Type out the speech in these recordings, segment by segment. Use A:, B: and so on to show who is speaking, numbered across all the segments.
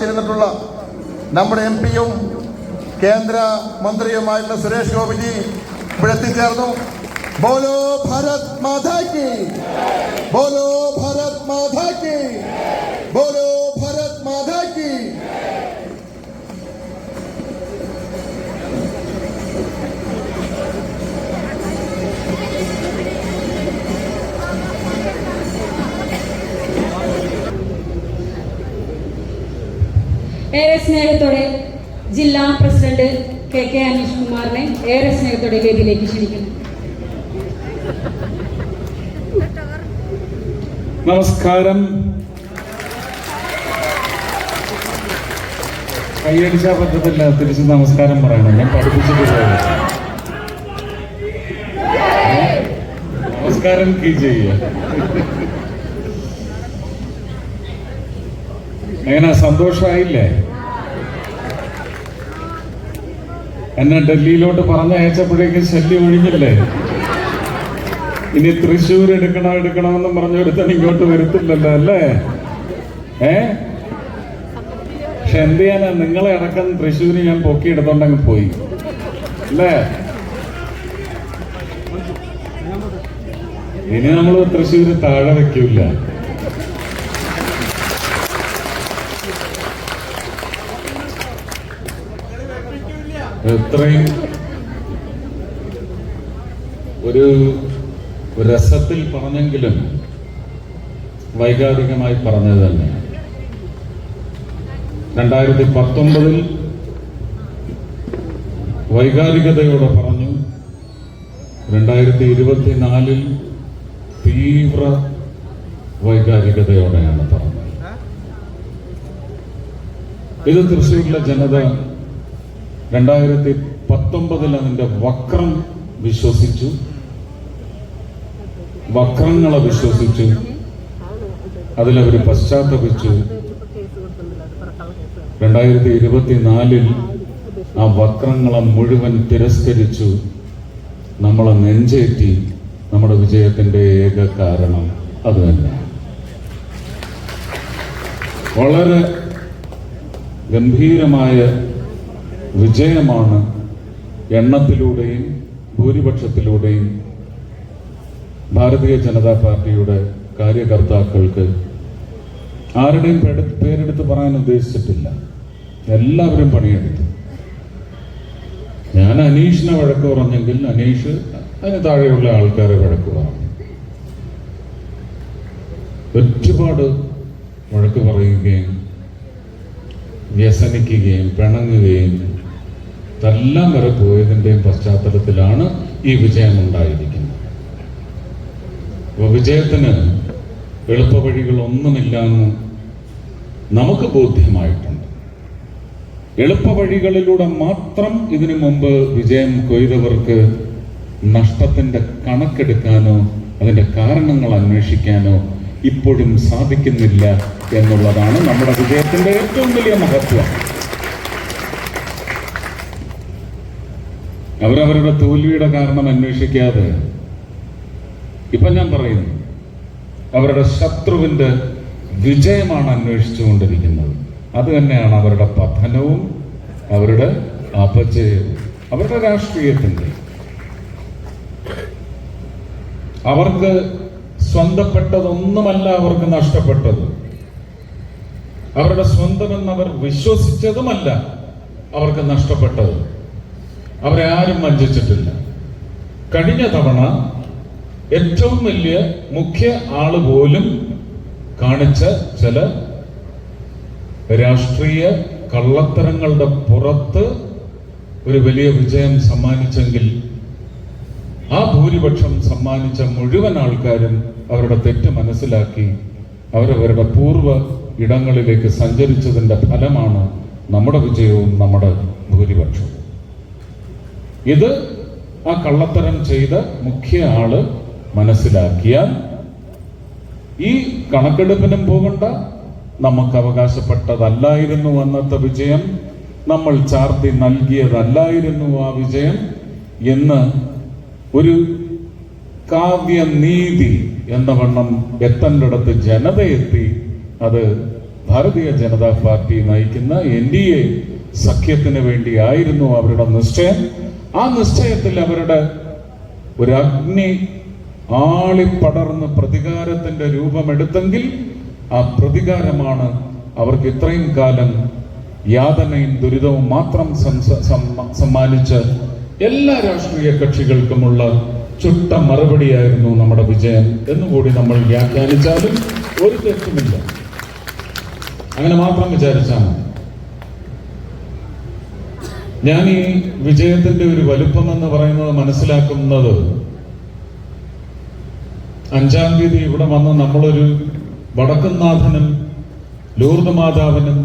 A: തിരുന്നിട്ടുള്ള നമ്മുടെ എം പിയും കേന്ദ്ര മന്ത്രിയുമായിട്ടുള്ള സുരേഷ് ഗോപിജി ഇവിടെ എത്തിച്ചേർന്നു ബോലോ ഭാരത് മാതാ ബോലോ ഭാരത് മാതാ ബോലോ
B: ഏറെ സ്നേഹത്തോടെ ജില്ലാ പ്രസിഡന്റ് കെ കെ അനീഷ് കുമാറിനെ ഏറെ സ്നേഹത്തോടെ വേദിയിലേക്ക് ക്ഷണിക്കുന്നു
C: നമസ്കാരം കൈയടിച്ചാൽ പറ്റത്തില്ല തിരിച്ച് നമസ്കാരം പറയണം ഞാൻ പഠിപ്പിച്ചിട്ടില്ല നമസ്കാരം കീ ചെയ്യ എങ്ങനെ സന്തോഷമായില്ലേ എന്നെ ഡൽഹിയിലോട്ട് പറഞ്ഞയച്ചപ്പോഴേക്കും ശല്യം ഒഴിഞ്ഞില്ലേ ഇനി തൃശ്ശൂർ എടുക്കണോ എടുക്കണമെന്നും പറഞ്ഞൊരുത്തൻ ഇങ്ങോട്ട് വരുത്തില്ലല്ലോ അല്ലേ ഏ പക്ഷെ എന്ത് ചെയ്യാനാ നിങ്ങളെ അടക്കം തൃശ്ശൂരിന് ഞാൻ പൊക്കിയെടുത്തോണ്ടങ്ങ് പോയി അല്ലേ ഇനി നമ്മൾ തൃശ്ശൂർ താഴെ വെക്കൂല ഇത്രയും ഒരു രസത്തിൽ പറഞ്ഞെങ്കിലും വൈകാരികമായി പറഞ്ഞത് തന്നെ രണ്ടായിരത്തി പത്തൊമ്പതിൽ വൈകാരികതയോടെ പറഞ്ഞു രണ്ടായിരത്തി ഇരുപത്തിനാലിൽ തീവ്ര വൈകാരികതയോടെയാണ് പറഞ്ഞത് ഇത് തൃശ്ശൂരിലെ ജനത രണ്ടായിരത്തി പത്തൊമ്പതിൽ അതിൻ്റെ വക്രം വിശ്വസിച്ചു വക്രങ്ങളെ വിശ്വസിച്ചു അതിലവർ പശ്ചാത്തപിച്ചു രണ്ടായിരത്തി ഇരുപത്തിനാലിൽ ആ വക്രങ്ങളെ മുഴുവൻ തിരസ്കരിച്ചു നമ്മളെ നെഞ്ചേറ്റി നമ്മുടെ വിജയത്തിന്റെ ഏക കാരണം അത് തന്നെ വളരെ ഗംഭീരമായ വിജയമാണ് എണ്ണത്തിലൂടെയും ഭൂരിപക്ഷത്തിലൂടെയും ഭാരതീയ ജനതാ പാർട്ടിയുടെ കാര്യകർത്താക്കൾക്ക് ആരുടെയും പേരെടുത്ത് പറയാൻ ഉദ്ദേശിച്ചിട്ടില്ല എല്ലാവരും പണിയെടുത്തു ഞാൻ അനീഷിനെ വഴക്ക് പറഞ്ഞെങ്കിൽ അനീഷ് അതിന് താഴെയുള്ള ആൾക്കാരെ വഴക്ക് പറഞ്ഞു ഒരുപാട് വഴക്ക് പറയുകയും വ്യസനിക്കുകയും പിണങ്ങുകയും ഇതെല്ലാം വരെ പോയതിൻ്റെയും പശ്ചാത്തലത്തിലാണ് ഈ വിജയം ഉണ്ടായിരിക്കുന്നത് അപ്പോൾ വിജയത്തിന് എളുപ്പവഴികളൊന്നുമില്ല എന്ന് നമുക്ക് ബോധ്യമായിട്ടുണ്ട് എളുപ്പവഴികളിലൂടെ മാത്രം ഇതിനു മുമ്പ് വിജയം കൊയ്തവർക്ക് നഷ്ടത്തിൻ്റെ കണക്കെടുക്കാനോ അതിൻ്റെ കാരണങ്ങൾ അന്വേഷിക്കാനോ ഇപ്പോഴും സാധിക്കുന്നില്ല എന്നുള്ളതാണ് നമ്മുടെ വിജയത്തിൻ്റെ ഏറ്റവും വലിയ മഹത്വം അവരവരുടെ തോൽവിയുടെ കാരണം അന്വേഷിക്കാതെ ഇപ്പം ഞാൻ പറയുന്നു അവരുടെ ശത്രുവിൻ്റെ വിജയമാണ് അന്വേഷിച്ചുകൊണ്ടിരിക്കുന്നത് അത് തന്നെയാണ് അവരുടെ പതനവും അവരുടെ അപചയവും അവരുടെ രാഷ്ട്രീയത്തിൻ്റെ അവർക്ക് സ്വന്തപ്പെട്ടതൊന്നുമല്ല അവർക്ക് നഷ്ടപ്പെട്ടത് അവരുടെ സ്വന്തമെന്ന് അവർ വിശ്വസിച്ചതുമല്ല അവർക്ക് നഷ്ടപ്പെട്ടത് അവരെ ആരും വഞ്ചിച്ചിട്ടില്ല കഴിഞ്ഞ തവണ ഏറ്റവും വലിയ മുഖ്യ ആള് പോലും കാണിച്ച ചില രാഷ്ട്രീയ കള്ളത്തരങ്ങളുടെ പുറത്ത് ഒരു വലിയ വിജയം സമ്മാനിച്ചെങ്കിൽ ആ ഭൂരിപക്ഷം സമ്മാനിച്ച മുഴുവൻ ആൾക്കാരും അവരുടെ തെറ്റ് മനസ്സിലാക്കി അവരവരുടെ പൂർവ്വ ഇടങ്ങളിലേക്ക് സഞ്ചരിച്ചതിൻ്റെ ഫലമാണ് നമ്മുടെ വിജയവും നമ്മുടെ ഭൂരിപക്ഷവും ഇത് ആ കള്ളത്തരം ചെയ്ത മുഖ്യ ആള് മനസ്സിലാക്കിയാൽ ഈ കണക്കെടുപ്പിനും പോകണ്ട നമുക്ക് അവകാശപ്പെട്ടതല്ലായിരുന്നു അന്നത്തെ വിജയം നമ്മൾ ചാർത്തി നൽകിയതല്ലായിരുന്നു ആ വിജയം എന്ന് ഒരു കാവ്യനീതി എന്ന വണ്ണം എത്തേണ്ട അടുത്ത് ജനതയെത്തി അത് ഭാരതീയ ജനതാ പാർട്ടി നയിക്കുന്ന എൻ ഡി എ സഖ്യത്തിന് വേണ്ടിയായിരുന്നു അവരുടെ നിശ്ചയം ആ നിശ്ചയത്തിൽ അവരുടെ ഒരു അഗ്നി ആളിപ്പടർന്ന് പ്രതികാരത്തിന്റെ രൂപമെടുത്തെങ്കിൽ ആ പ്രതികാരമാണ് അവർക്ക് ഇത്രയും കാലം യാതനയും ദുരിതവും മാത്രം സമ്മാനിച്ച് എല്ലാ രാഷ്ട്രീയ കക്ഷികൾക്കുമുള്ള ചുട്ട മറുപടിയായിരുന്നു നമ്മുടെ വിജയം എന്നുകൂടി നമ്മൾ വ്യാഖ്യാനിച്ചാലും ഒരു തെറ്റുമില്ല അങ്ങനെ മാത്രം വിചാരിച്ചാൽ മതി ഞാൻ ഈ വിജയത്തിന്റെ ഒരു വലുപ്പം എന്ന് പറയുന്നത് മനസ്സിലാക്കുന്നത് അഞ്ചാം തീയതി ഇവിടെ വന്ന് നമ്മളൊരു വടക്കുംനാഥനും ലൂർദ് മാതാവിനും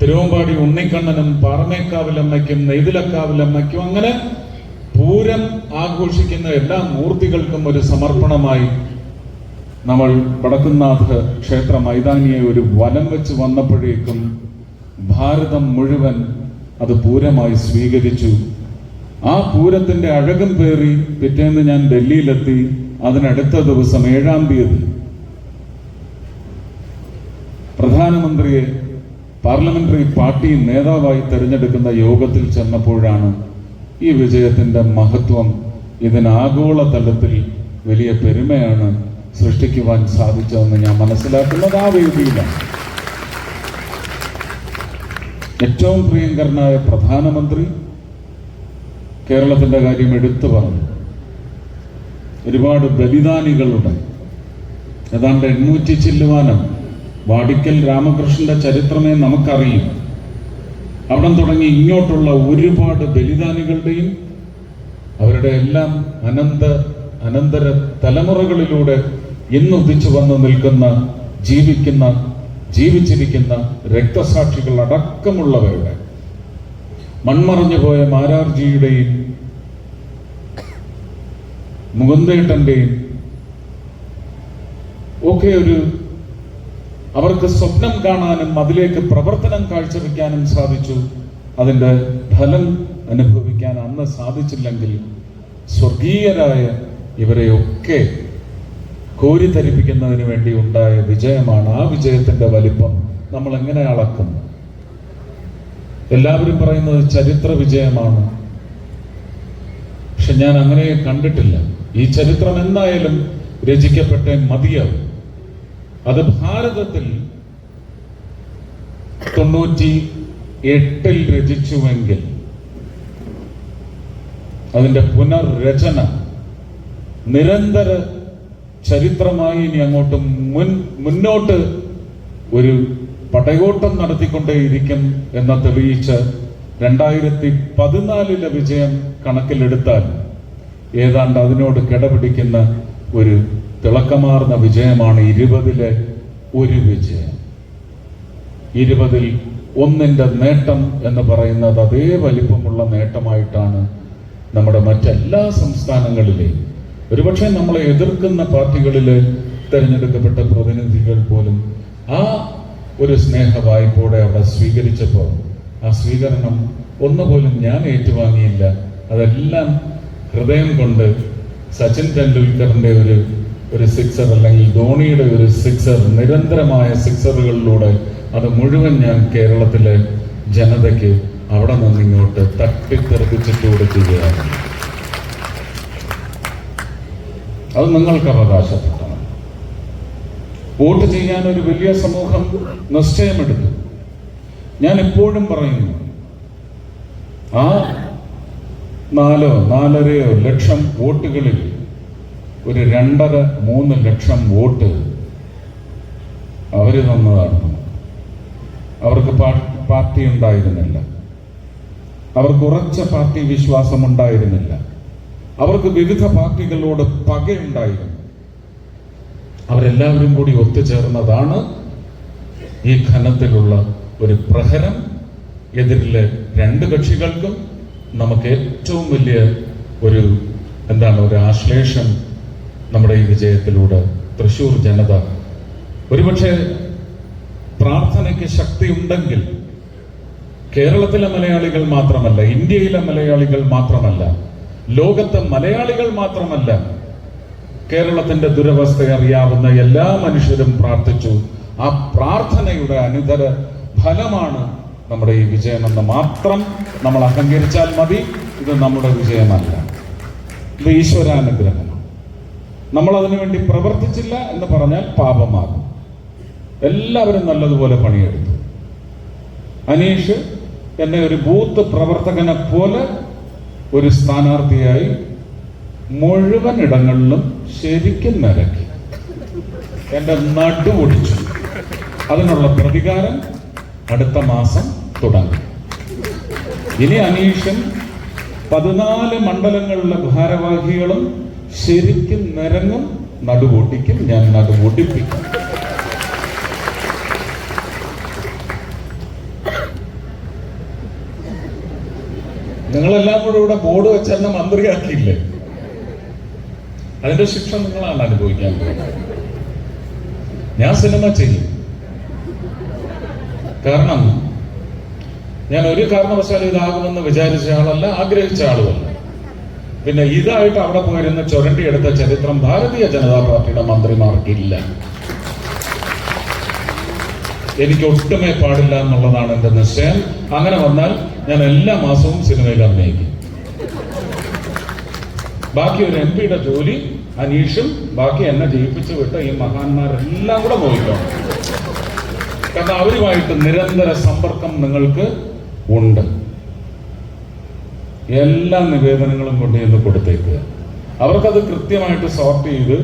C: തിരുവമ്പാടി ഉണ്ണിക്കണ്ണനും പാറമേക്കാവിലമ്മയ്ക്കും നെയ്തിലക്കാവിലമ്മയ്ക്കും അങ്ങനെ പൂരം ആഘോഷിക്കുന്ന എല്ലാ മൂർത്തികൾക്കും ഒരു സമർപ്പണമായി നമ്മൾ വടക്കുംനാഥ് ക്ഷേത്ര മൈതാനിയെ ഒരു വലം വെച്ച് വന്നപ്പോഴേക്കും ഭാരതം മുഴുവൻ അത് പൂരമായി സ്വീകരിച്ചു ആ പൂരത്തിന്റെ അഴകം പേറി പിറ്റേന്ന് ഞാൻ ഡൽഹിയിലെത്തി അതിനടുത്ത ദിവസം ഏഴാം തീയതി പ്രധാനമന്ത്രിയെ പാർലമെന്ററി പാർട്ടി നേതാവായി തെരഞ്ഞെടുക്കുന്ന യോഗത്തിൽ ചെന്നപ്പോഴാണ് ഈ വിജയത്തിന്റെ മഹത്വം ഇതിനാഗോള തലത്തിൽ വലിയ പെരുമയാണ് സൃഷ്ടിക്കുവാൻ സാധിച്ചതെന്ന് ഞാൻ മനസ്സിലാക്കുന്നത് ആ വേദിയിലാണ് ഏറ്റവും പ്രിയങ്കരനായ പ്രധാനമന്ത്രി കേരളത്തിൻ്റെ കാര്യം എടുത്തു പറഞ്ഞു ഒരുപാട് ബലിദാനികളുടെ ഏതാണ്ട് എണ്ണൂറ്റി ചില്ലുവാനം വാടിക്കൽ രാമകൃഷ്ണന്റെ ചരിത്രമേ നമുക്കറിയും അവിടം തുടങ്ങി ഇങ്ങോട്ടുള്ള ഒരുപാട് ബലിദാനികളുടെയും അവരുടെ എല്ലാം അനന്ത അനന്തര തലമുറകളിലൂടെ ഇന്നുദിച്ചു വന്നു നിൽക്കുന്ന ജീവിക്കുന്ന ജീവിച്ചിരിക്കുന്ന രക്തസാക്ഷികൾ അടക്കമുള്ളവരുടെ മൺമറഞ്ഞു പോയ മാരാർജിയുടെയും മുകുന്ദേട്ടന്റെയും ഒക്കെ ഒരു അവർക്ക് സ്വപ്നം കാണാനും അതിലേക്ക് പ്രവർത്തനം കാഴ്ചവെക്കാനും സാധിച്ചു അതിൻ്റെ ഫലം അനുഭവിക്കാൻ അന്ന് സാധിച്ചില്ലെങ്കിൽ സ്വർഗീയരായ ഇവരെയൊക്കെ കോരിധരിപ്പിക്കുന്നതിന് വേണ്ടി ഉണ്ടായ വിജയമാണ് ആ വിജയത്തിന്റെ വലിപ്പം നമ്മൾ എങ്ങനെ അളക്കും എല്ലാവരും പറയുന്നത് ചരിത്ര വിജയമാണ് പക്ഷെ ഞാൻ അങ്ങനെ കണ്ടിട്ടില്ല ഈ ചരിത്രം എന്തായാലും രചിക്കപ്പെട്ട മതിയാവും അത് ഭാരതത്തിൽ തൊണ്ണൂറ്റി എട്ടിൽ രചിച്ചുവെങ്കിൽ അതിൻ്റെ പുനർരചന നിരന്തര ചരിത്രമായി ഇനി അങ്ങോട്ട് മുൻ മുന്നോട്ട് ഒരു പടയോട്ടം നടത്തിക്കൊണ്ടേയിരിക്കും എന്ന തെളിയിച്ച് രണ്ടായിരത്തി പതിനാലിലെ വിജയം കണക്കിലെടുത്താൽ ഏതാണ്ട് അതിനോട് കിടപിടിക്കുന്ന ഒരു തിളക്കമാർന്ന വിജയമാണ് ഇരുപതിലെ ഒരു വിജയം ഇരുപതിൽ ഒന്നിൻ്റെ നേട്ടം എന്ന് പറയുന്നത് അതേ വലിപ്പമുള്ള നേട്ടമായിട്ടാണ് നമ്മുടെ മറ്റെല്ലാ സംസ്ഥാനങ്ങളിലെയും ഒരുപക്ഷെ നമ്മളെ എതിർക്കുന്ന പാർട്ടികളില് തിരഞ്ഞെടുക്കപ്പെട്ട പ്രതിനിധികൾ പോലും ആ ഒരു സ്നേഹ വായ്പോടെ അവിടെ സ്വീകരിച്ചപ്പോൾ ആ സ്വീകരണം ഒന്നുപോലും ഞാൻ ഏറ്റുവാങ്ങിയില്ല അതെല്ലാം ഹൃദയം കൊണ്ട് സച്ചിൻ ടെണ്ടുൽക്കറിന്റെ ഒരു ഒരു സിക്സർ അല്ലെങ്കിൽ ധോണിയുടെ ഒരു സിക്സർ നിരന്തരമായ സിക്സറുകളിലൂടെ അത് മുഴുവൻ ഞാൻ കേരളത്തിലെ ജനതയ്ക്ക് അവിടെ നിന്നിങ്ങോട്ട് തട്ടിത്തെറിപ്പിച്ചിട്ട് കൊടുക്കുകയാണ് അത് നിങ്ങൾക്ക് അവകാശപ്പെട്ടതാണ് വോട്ട് ചെയ്യാൻ ഒരു വലിയ സമൂഹം നിശ്ചയമെടുത്തു ഞാൻ എപ്പോഴും പറയുന്നു ആ നാലോ നാലരയോ ലക്ഷം വോട്ടുകളിൽ ഒരു രണ്ടര മൂന്ന് ലക്ഷം വോട്ട് അവർ തന്നതാണ് അവർക്ക് പാർട്ടി ഉണ്ടായിരുന്നില്ല അവർക്ക് ഉറച്ച പാർട്ടി വിശ്വാസം ഉണ്ടായിരുന്നില്ല അവർക്ക് വിവിധ പാർട്ടികളോട് പകയുണ്ടായിരുന്നു അവരെല്ലാവരും കൂടി ഒത്തുചേർന്നതാണ് ഈ ഖനത്തിലുള്ള ഒരു പ്രഹരം എതിരിലെ രണ്ട് കക്ഷികൾക്കും നമുക്ക് ഏറ്റവും വലിയ ഒരു എന്താണ് ഒരു ആശ്ലേഷം നമ്മുടെ ഈ വിജയത്തിലൂടെ തൃശൂർ ജനത ഒരുപക്ഷെ പ്രാർത്ഥനയ്ക്ക് ശക്തിയുണ്ടെങ്കിൽ കേരളത്തിലെ മലയാളികൾ മാത്രമല്ല ഇന്ത്യയിലെ മലയാളികൾ മാത്രമല്ല ലോകത്തെ മലയാളികൾ മാത്രമല്ല കേരളത്തിന്റെ ദുരവസ്ഥ അറിയാവുന്ന എല്ലാ മനുഷ്യരും പ്രാർത്ഥിച്ചു ആ പ്രാർത്ഥനയുടെ അനുതര ഫലമാണ് നമ്മുടെ ഈ വിജയമെന്ന് മാത്രം നമ്മൾ അഹങ്കരിച്ചാൽ മതി ഇത് നമ്മുടെ വിജയമല്ല ഇത് ഈശ്വരാനുഗ്രഹമാണ് നമ്മൾ അതിനുവേണ്ടി പ്രവർത്തിച്ചില്ല എന്ന് പറഞ്ഞാൽ പാപമാകും എല്ലാവരും നല്ലതുപോലെ പണിയെടുത്തു അനീഷ് എന്നെ ഒരു ബൂത്ത് പ്രവർത്തകനെ പോലെ ഒരു സ്ഥാനാർത്ഥിയായി മുഴുവൻ ഇടങ്ങളിലും ശരിക്കും നിരക്കി എന്റെ നടു ഒടിച്ചു അതിനുള്ള പ്രതികാരം അടുത്ത മാസം തുടങ്ങും ഇനി അനീഷൻ പതിനാല് മണ്ഡലങ്ങളിലെ ഭാരവാഹികളും ശരിക്കും നിരങ്ങും നടുവൊട്ടിക്കും ഞാൻ നടുവൊട്ടിപ്പിക്കും നിങ്ങളെല്ലാം കൂടെ ഇവിടെ ബോർഡ് വെച്ച് മന്ത്രി മന്ത്രിയാക്കിയില്ലേ അതിന്റെ ശിക്ഷ നിങ്ങളാണ് അനുഭവിക്കാൻ ഞാൻ സിനിമ ചെയ്യും കാരണം ഞാൻ ഒരു കാരണവശാലും ഇതാകുമെന്ന് വിചാരിച്ച ആളല്ല ആഗ്രഹിച്ച ആളുമല്ല പിന്നെ ഇതായിട്ട് അവിടെ പോയിരുന്ന എടുത്ത ചരിത്രം ഭാരതീയ ജനതാ പാർട്ടിയുടെ മന്ത്രിമാർക്കില്ല എനിക്ക് ഒട്ടുമേ പാടില്ല എന്നുള്ളതാണ് എൻ്റെ നിശ്ചയം അങ്ങനെ വന്നാൽ ഞാൻ എല്ലാ മാസവും സിനിമയിൽ അഭിനയിക്കും ബാക്കി ഒരു എം പിയുടെ ജോലി അനീഷും ബാക്കി എന്നെ ജയിപ്പിച്ചു വിട്ട ഈ മഹാന്മാരെല്ലാം കൂടെ പോയിട്ടോ കാരണം അവരുമായിട്ട് നിരന്തര സമ്പർക്കം നിങ്ങൾക്ക് ഉണ്ട് എല്ലാ നിവേദനങ്ങളും കൊണ്ടുചെന്ന് കൊടുത്തേക്കുക അവർക്കത് കൃത്യമായിട്ട് സോർട്ട് ചെയ്ത്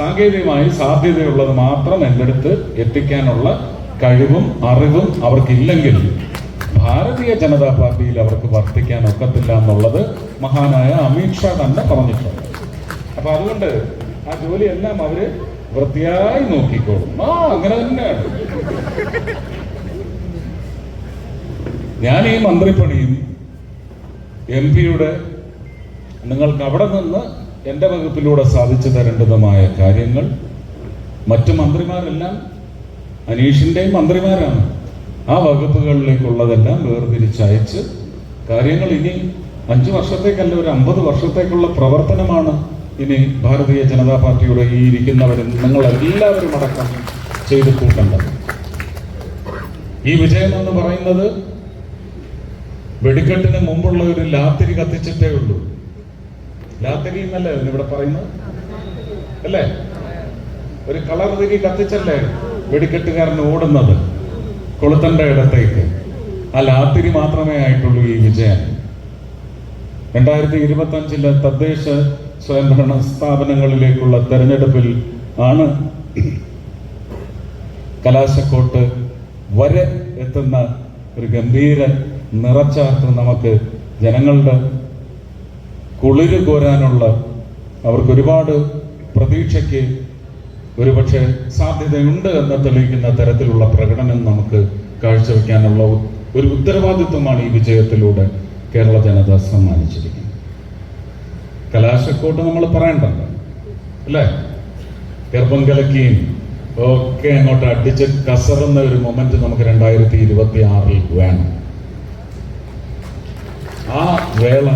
C: സാങ്കേതികമായി സാധ്യതയുള്ളത് മാത്രം അടുത്ത് എത്തിക്കാനുള്ള കഴിവും അറിവും അവർക്കില്ലെങ്കിൽ ഭാരതീയ ജനതാ പാർട്ടിയിൽ അവർക്ക് വർദ്ധിക്കാൻ ഒക്കത്തില്ല എന്നുള്ളത് മഹാനായ അമിത്ഷാ തന്നെ പറഞ്ഞിട്ടുണ്ട് അപ്പൊ അതുകൊണ്ട് ആ ജോലിയെല്ലാം അവര് വൃത്തിയായി നോക്കിക്കോളും ആ അങ്ങനെ തന്നെയാണ് ഞാൻ ഈ മന്ത്രിപ്പണിയും എം പിയുടെ നിങ്ങൾക്ക് അവിടെ നിന്ന് എൻ്റെ വകുപ്പിലൂടെ സാധിച്ചു തരേണ്ടതുമായ കാര്യങ്ങൾ മറ്റു മന്ത്രിമാരെല്ലാം അനീഷിന്റെയും മന്ത്രിമാരാണ് ആ വകുപ്പുകളിലേക്കുള്ളതെല്ലാം വേർതിരിച്ചയച്ച് കാര്യങ്ങൾ ഇനി അഞ്ചു വർഷത്തേക്കല്ല ഒരു അമ്പത് വർഷത്തേക്കുള്ള പ്രവർത്തനമാണ് ഇനി ഭാരതീയ ജനതാ പാർട്ടിയുടെ ഈ ഇരിക്കുന്നവരും നിങ്ങളെല്ലാവരും അടക്കം ചെയ്തു കൂട്ടേണ്ടത് ഈ വിജയം എന്ന് പറയുന്നത് വെടിക്കെട്ടിന് മുമ്പുള്ള ഒരു ലാത്തിരി കത്തിച്ചിട്ടേ ഉള്ളൂ ലാത്തിരി എന്നല്ലേ ഇവിടെ പറയുന്നത് അല്ലേ ഒരു കളർ തിരി കത്തിച്ചല്ലേ വെടിക്കെട്ടുകാരൻ ഓടുന്നത് കൊളുത്തന്റെ ഇടത്തേക്ക് ആ ലാത്തിരി മാത്രമേ ആയിട്ടുള്ളൂ ഈ വിജയം രണ്ടായിരത്തി അഞ്ചിലെ തദ്ദേശ സ്വയംഭരണ സ്ഥാപനങ്ങളിലേക്കുള്ള തെരഞ്ഞെടുപ്പിൽ ആണ് കലാശക്കോട്ട് വരെ എത്തുന്ന ഒരു ഗംഭീര നിറച്ചാർത്ത് നമുക്ക് ജനങ്ങളുടെ കുളിര് കോരാനുള്ള ഒരുപാട് പ്രതീക്ഷയ്ക്ക് ഒരുപക്ഷെ സാധ്യതയുണ്ട് എന്ന് തെളിയിക്കുന്ന തരത്തിലുള്ള പ്രകടനം നമുക്ക് കാഴ്ചവെക്കാനുള്ള ഒരു ഉത്തരവാദിത്വമാണ് ഈ വിജയത്തിലൂടെ കേരള ജനത സമ്മാനിച്ചിരിക്കുന്നത് കലാശക്കോട്ട് നമ്മൾ പറയണ്ടല്ലോ അല്ലേ ഗർഭം കലക്കിയും ഒക്കെ അങ്ങോട്ട് അടിച്ച് കസറുന്ന ഒരു മൊമെന്റ് നമുക്ക് രണ്ടായിരത്തി ഇരുപത്തി ആറിൽ വേണം ആ വേള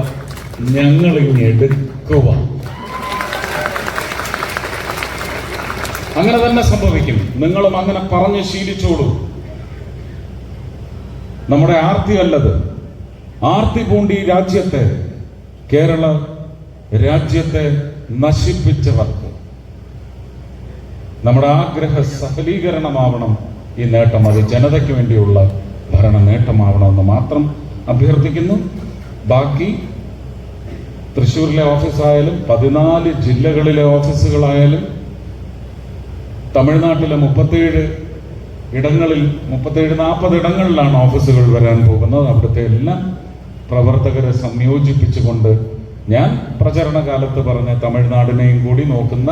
C: ഞങ്ങളിങ്ങെടുക്കുവാൻ അങ്ങനെ തന്നെ സംഭവിക്കും നിങ്ങളും അങ്ങനെ പറഞ്ഞ് ശീലിച്ചോളൂ നമ്മുടെ ആർത്തി അല്ലത് ആർത്തി പൂണ്ടി രാജ്യത്തെ കേരള രാജ്യത്തെ നശിപ്പിച്ചവർക്ക് നമ്മുടെ ആഗ്രഹ സഫലീകരണമാവണം ഈ നേട്ടം അത് ജനതയ്ക്ക് വേണ്ടിയുള്ള ഭരണ നേട്ടമാവണമെന്ന് മാത്രം അഭ്യർത്ഥിക്കുന്നു ബാക്കി തൃശ്ശൂരിലെ ഓഫീസായാലും പതിനാല് ജില്ലകളിലെ ഓഫീസുകളായാലും തമിഴ്നാട്ടിലെ മുപ്പത്തേഴ് ഇടങ്ങളിൽ മുപ്പത്തേഴ് നാൽപ്പത് ഇടങ്ങളിലാണ് ഓഫീസുകൾ വരാൻ പോകുന്നത് അവിടുത്തെ എല്ലാം പ്രവർത്തകരെ സംയോജിപ്പിച്ചുകൊണ്ട് ഞാൻ പ്രചരണ കാലത്ത് പറഞ്ഞ തമിഴ്നാടിനെയും കൂടി നോക്കുന്ന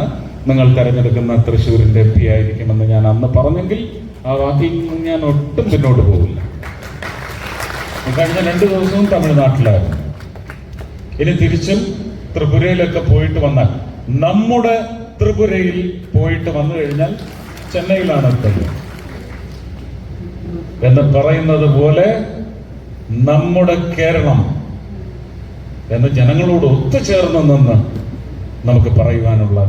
C: നിങ്ങൾ തിരഞ്ഞെടുക്കുന്ന തൃശ്ശൂരിൻ്റെ എം പി ആയിരിക്കുമെന്ന് ഞാൻ അന്ന് പറഞ്ഞെങ്കിൽ ആ വാക്കിൽ നിന്ന് ഞാൻ ഒട്ടും പിന്നോട്ട് പോകില്ല കഴിഞ്ഞ രണ്ട് ദിവസവും തമിഴ്നാട്ടിലായിരുന്നു ഇനി തിരിച്ചും ത്രിപുരയിലൊക്കെ പോയിട്ട് വന്നാൽ നമ്മുടെ ത്രിപുരയിൽ പോയിട്ട് വന്നു കഴിഞ്ഞാൽ ചെന്നൈയിലാണ് എത്തുന്നത് എന്ന് പറയുന്നത് പോലെ നമ്മുടെ കേരളം എന്ന് ജനങ്ങളോട് ഒത്തുചേർന്ന് നിന്ന് നമുക്ക് പറയുവാനുള്ള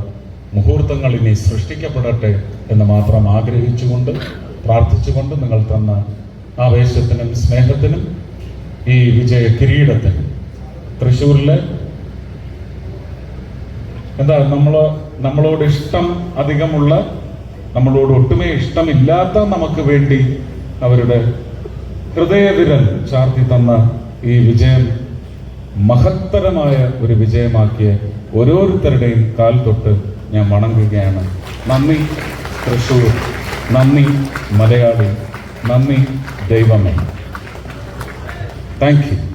C: മുഹൂർത്തങ്ങൾ ഇനി സൃഷ്ടിക്കപ്പെടട്ടെ എന്ന് മാത്രം ആഗ്രഹിച്ചുകൊണ്ട് പ്രാർത്ഥിച്ചുകൊണ്ട് നിങ്ങൾ തന്ന ആവേശത്തിനും സ്നേഹത്തിനും ഈ വിജയ കിരീടത്തിനും തൃശ്ശൂരിലെ എന്താ നമ്മൾ നമ്മളോട് ഇഷ്ടം അധികമുള്ള നമ്മളോട് ഒട്ടുമേ ഇഷ്ടമില്ലാത്ത നമുക്ക് വേണ്ടി അവരുടെ ഹൃദയവിരൽ ചാർത്തി തന്ന ഈ വിജയം മഹത്തരമായ ഒരു വിജയമാക്കിയ ഓരോരുത്തരുടെയും കാൽ തൊട്ട് ഞാൻ വണങ്ങുകയാണ് നന്ദി തൃശൂർ നന്ദി മലയാളി നന്ദി ദൈവമേ താങ്ക് യു